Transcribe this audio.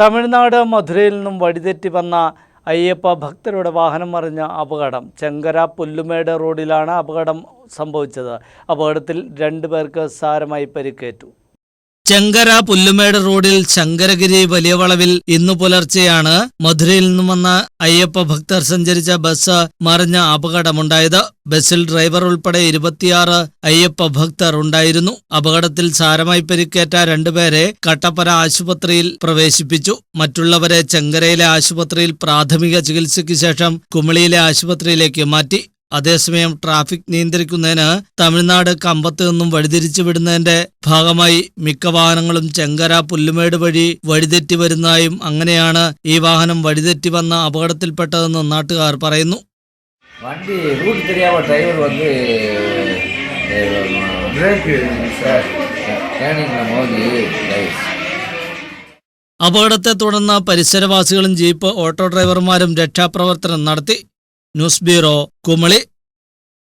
തമിഴ്നാട് മധുരയിൽ നിന്നും വഴിതെറ്റി വന്ന അയ്യപ്പ ഭക്തരുടെ വാഹനം മറിഞ്ഞ അപകടം. ചെങ്കര പുല്ലുമേട് റോഡിലാണ് അപകടം സംഭവിച്ചത്. അപകടത്തിൽ രണ്ടുപേർക്ക് സാരമായി പരിക്കേറ്റു. ചെങ്കര പുല്ലുമേട് റോഡിൽ ശങ്കരഗിരി വലിയ വളവിൽ ഇന്നു പുലർച്ചെയാണ് മധുരയിൽ നിന്നും വന്ന അയ്യപ്പ ഭക്തർ സഞ്ചരിച്ച ബസ് മറിഞ്ഞ അപകടമുണ്ടായത്. ബസ്സിൽ ഡ്രൈവർ ഉൾപ്പെടെ ഇരുപത്തിയാറ് അയ്യപ്പ ഭക്തർ ഉണ്ടായിരുന്നു. അപകടത്തിൽ സാരമായി പരിക്കേറ്റ രണ്ടുപേരെ കട്ടപ്പന ആശുപത്രിയിൽ പ്രവേശിപ്പിച്ചു. മറ്റുള്ളവരെ ചെങ്കരയിലെ ആശുപത്രിയിൽ പ്രാഥമിക ചികിത്സയ്ക്ക് ശേഷം കുമളിയിലെ ആശുപത്രിയിലേക്ക് മാറ്റി. അതേസമയം ട്രാഫിക് നിയന്ത്രിക്കുന്നതിന് തമിഴ്നാട് കമ്പത്ത് നിന്നും വഴിതിരിച്ചു വിടുന്നതിന്റെ ഭാഗമായി മിക്ക വാഹനങ്ങളും ചെങ്കര പുല്ലുമേട് വഴി വഴിതെറ്റി വരുന്നതായും അങ്ങനെയാണ് ഈ വാഹനം വഴിതെറ്റി വന്ന അപകടത്തിൽപ്പെട്ടതെന്ന് നാട്ടുകാർ പറയുന്നു. വണ്ടി റൂട്ട് ഡ്രൈവർ അപകടത്തെ തുടർന്ന് പരിസരവാസികളും ജീപ്പ് ഓട്ടോ ഡ്രൈവർമാരും രക്ഷാപ്രവർത്തനം നടത്തി. ന്യൂസ് കുമളി